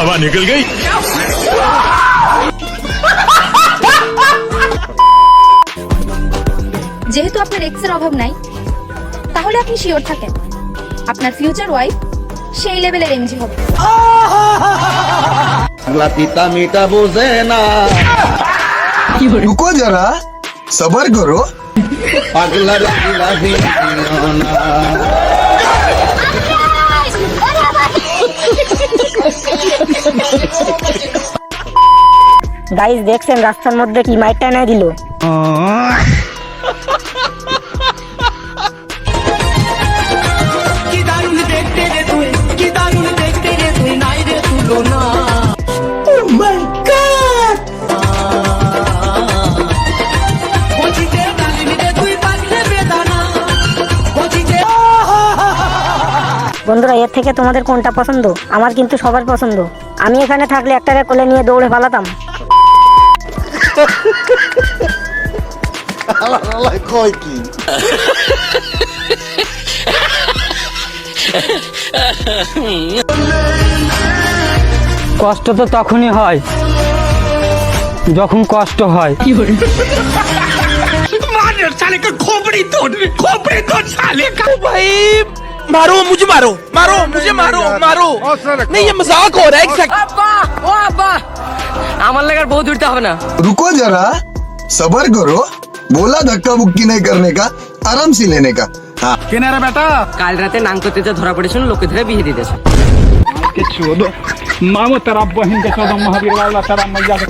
हवा निकल गई যেহেতু আপনার এক্স এর অভাব নাই তাহলে আপনি শিওর থাকেন আপনার ফিউচার ওয়াইফ সেই লেভেলের এমজি হবে বাংলা পিতা মিটা বোঝে না रुको जरा सबर करो পাগলার গাইস দেখছেন রাস্তার মধ্যে কি মাইটা নাই দিল? বন্ধুরা এর থেকে তোমাদের কোনটা পছন্দ? আমার কিন্তু সবার পছন্দ। আমি এখানে থাকলে একটারে কোলে নিয়ে দৌড়ে পালাতাম। কয় কি? কষ্ট তো তখনই হয় যখন কষ্ট হয়। मारो मुझे मारो मारो मुझे मारो मारो नहीं ये मजाक हो रहा है एक सेकंड ও আব্বা আমার লাগার বহুত উঠতে হবে না रुको जरा सबर करो बोला धक्का बुक्की नहीं करने का आराम से लेने का हाँ কাল রাতে নাং করতে যে ধরা পড়েছিল লোকে ধরে বিয়ে দিতেছে मामो तेरा बहन के चौदह महावीर वाला तेरा मैया के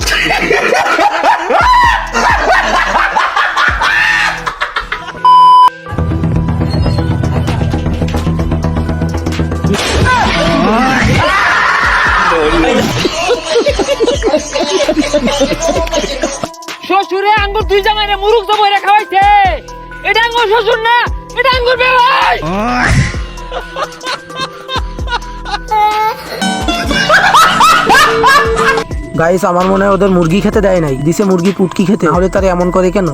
শ্বশুরে আঙ্গুর মুরুখ তো খাওয়াইছে। এটা আঙ্গুর শ্বশুর না, এটা আঙ্গুর বেবাই গাইস আমার মনে হয় ওদের মুরগি খেতে দেয় নাই। দিছে মুরগি পুটকি খেতে। হলে তারা এমন করে কেন?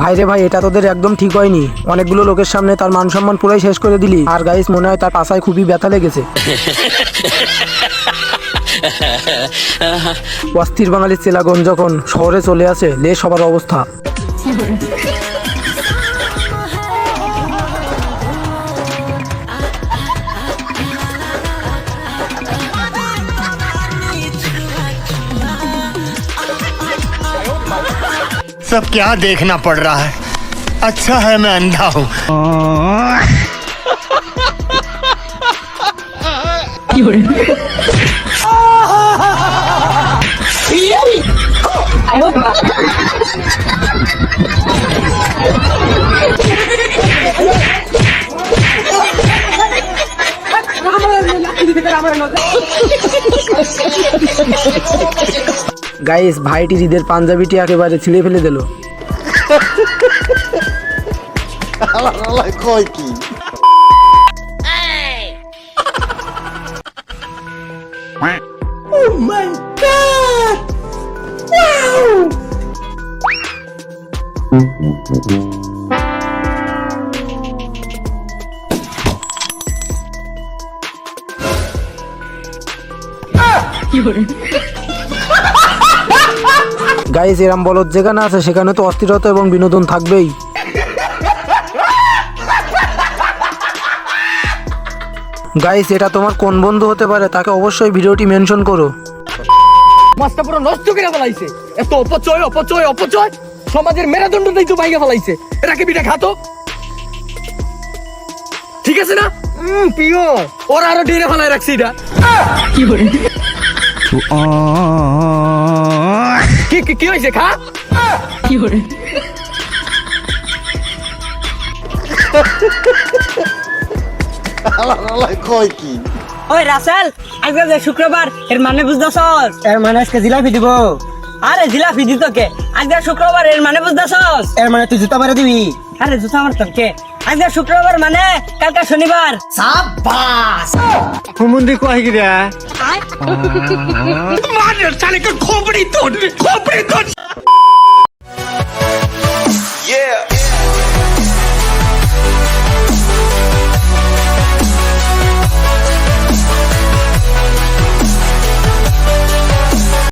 ভাই রে ভাই, এটা তোদের একদম ঠিক হয়নি। অনেকগুলো লোকের সামনে তার মান সম্মান পুরাই শেষ করে দিলি। আর গাইস মনে হয় তার পাশায় খুবই ব্যথা লেগেছে। অস্থির বাঙালির চেলাগঞ্জ যখন শহরে চলে আসে, লে সবার অবস্থা। सब क्या देखना पड़ रहा है? अच्छा है मैं अंधा हूँ। গাইস ভাইটি ঈদের পাঞ্জাবিটি একেবারে ছিঁড়ে ফেলে দিল। আল্লাহ কয় কি? গাইস এরাম বলদ যেখানে আছে সেখানে তো অস্থিরতা এবং বিনোদন থাকবেই। গাইস এটা তোমার কোন বন্ধু হতে পারে তাকে অবশ্যই ভিডিওটি মেনশন করো। মাছটা পুরো নষ্ট করে ফেলাইছে। এত অপচয় অপচয় অপচয়। সমাজের মেরুদণ্ডটাই তো ভাইগা ফেলাইছে। এটাকে বিটা খাতো ঠিক আছে না? উম পিও ওরা আরও ঢেরে ফেলায় রাখছি এটা। কি করে কি কি- কি হয়েছে খা? কি করে আল্লাহ কয় কি? ওই রাসেল আজকে যে শুক্রবার এর মানে বুঝতেছস? এর মানে আজকে জিলাপি দিব। আরে জিলাপি দিত কে? আজকে শুক্রবার এর মানে বুঝতেছস? এর মানে তুই জুতা মারে দিবি। আরে জুতা মারতাম কে? আজকে শুক্রবার মানে কালকে শনিবার। সাবাস হুমুন্দি কয় কি রে মানে চালে খোপড়ি তোর খোপড়ি তোর।